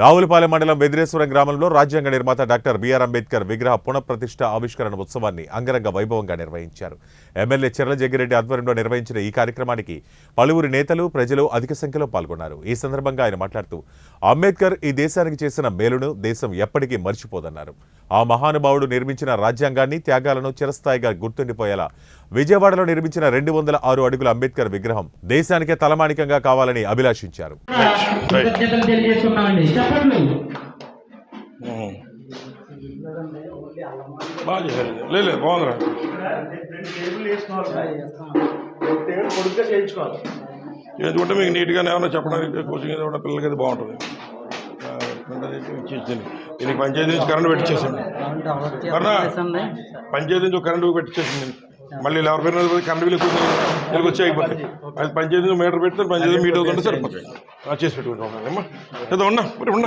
రావులపాలెం మండలం వెదిరేశ్వరం గ్రామంలో రాజ్యాంగ నిర్మాత డాక్టర్ బిఆర్ అంబేద్కర్ విగ్రహ పునఃప్రతిష్ఠ ఆవిష్కరణ ఉత్సవాన్ని అంగరంగ వైభవంగా నిర్వహించారు. ఎమ్మెల్యే చెర్ల జగ్గిరెడ్డి ఆధ్వర్యంలో నిర్వహించిన ఈ కార్యక్రమానికి పలువురు నేతలు ప్రజలు అధిక సంఖ్యలో పాల్గొన్నారు. ఈ సందర్భంగా ఆయన మాట్లాడుతూ అంబేద్కర్ ఈ దేశానికి చేసిన మేలును దేశం ఎప్పటికీ మర్చిపోదన్నారు. ఆ మహానుభావుడు నిర్మించిన రాజ్యాంగాన్ని త్యాగాలను చిరస్థాయిగా గుర్తుండిపోయేలా. విజయవాడలో నిర్మించిన రెండు వందల ఆరు అడుగుల అంబేద్కర్ విగ్రహం దేశానికే తలమానికంగా కావాలని అభిలాషించారు. ఎందుకంటే మీకు నీట్గా ఏమన్నా చెప్పడానికి కోచింగ్ పిల్లలకి అది బాగుంటుంది. ఆ, రెండోది దీనికి పంచాయతీ నుంచి కరెంటు పెట్టించేసింది పంచాయతీ నుంచి కరెంటు పెట్టించేసింది మళ్ళీ ఎవరి పేరు కరెంటు బిల్లు ఎక్కువ వీళ్ళకి వచ్చి అయిపోతాయి. అది పంచాయతీ మీటర్ పెడితే పంచాయతీ మీటర్ అవుతుంటే సరిపోతాయి. చేసి పెట్టుకుంటాం. అమ్మా ఏదో ఉన్నా మరి ఉన్నా.